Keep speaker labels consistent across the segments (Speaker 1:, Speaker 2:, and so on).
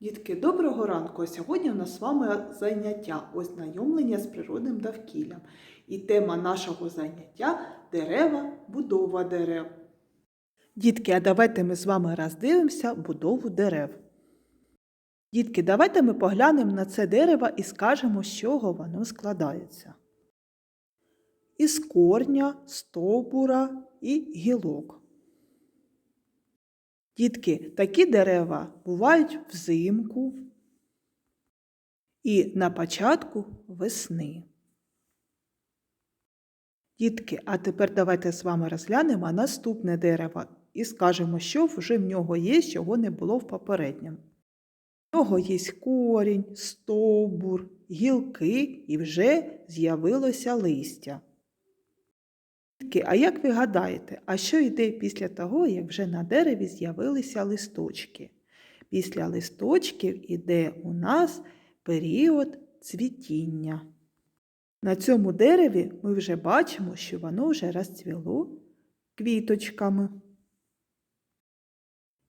Speaker 1: Дітки, доброго ранку! Сьогодні у нас з вами заняття ознайомлення з природним довкіллям. І тема нашого заняття дерева, будова дерев. Дітки, а давайте ми з вами роздивимося будову дерев. Дітки, давайте ми поглянемо на це дерево і скажемо, з чого воно складається. Із корня, стовбура і гілок. Дітки, такі дерева бувають взимку і на початку весни. Дітки, а тепер давайте з вами розглянемо наступне дерево і скажемо, що вже в нього є, чого не було в попередньому. В нього є корінь, стовбур, гілки і вже з'явилося листя. А як ви гадаєте, а що йде після того, як вже на дереві з'явилися листочки? Після листочків іде у нас період цвітіння. На цьому дереві ми вже бачимо, що воно вже розцвіло квіточками.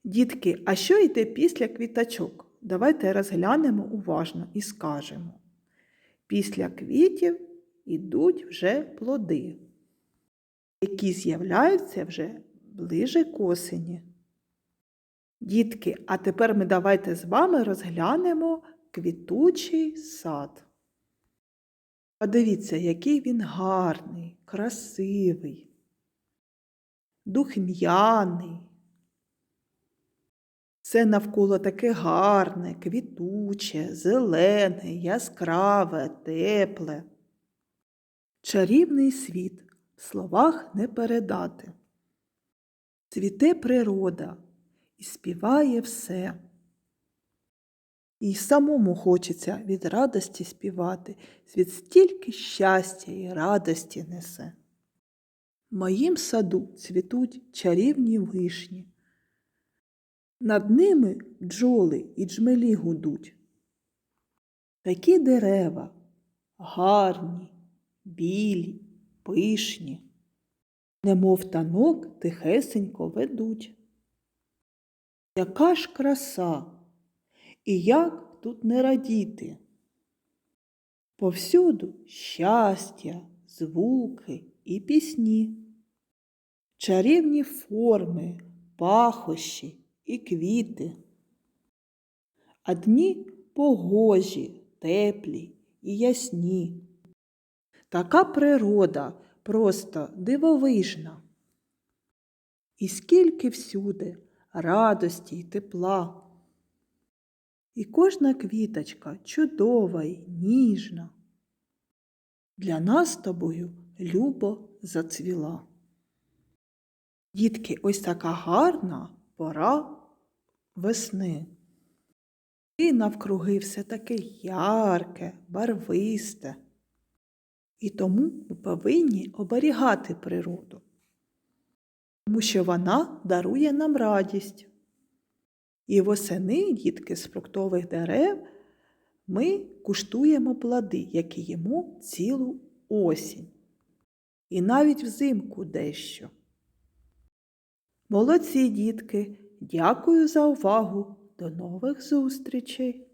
Speaker 1: Дітки, а що йде після квіточок? Давайте розглянемо уважно і скажемо. Після квітів ідуть вже плоди які з'являються вже ближе к осені. Дітки, а тепер ми давайте з вами розглянемо квітучий сад. Подивіться, який він гарний, красивий, духм'яний. Це навколо таке гарне, квітуче, зелене, яскраве, тепле. Чарівний світ в словах не передати. Цвіте природа і співає все. І самому хочеться від радості співати, світ стільки щастя і радості несе. В моїм саду цвітуть чарівні вишні. Над ними бджоли і джмелі гудуть. Такі дерева гарні, білі, пишні, немов танок тихесенько ведуть. Яка ж краса, і як тут не радіти? Повсюду щастя, звуки і пісні, чарівні форми, пахощі і квіти, а дні погожі, теплі і ясні. Така природа просто дивовижна. І скільки всюди радості й тепла. І кожна квіточка чудова й ніжна. Для нас з тобою любо зацвіла. Дітки, ось така гарна пора весни. І навкруги все таке ярке, барвисте. І тому ми повинні оберігати природу, тому що вона дарує нам радість. І восени, дітки з фруктових дерев, ми куштуємо плоди, які їмо цілу осінь. І навіть взимку дещо. Молодці, дітки, дякую за увагу. До нових зустрічей!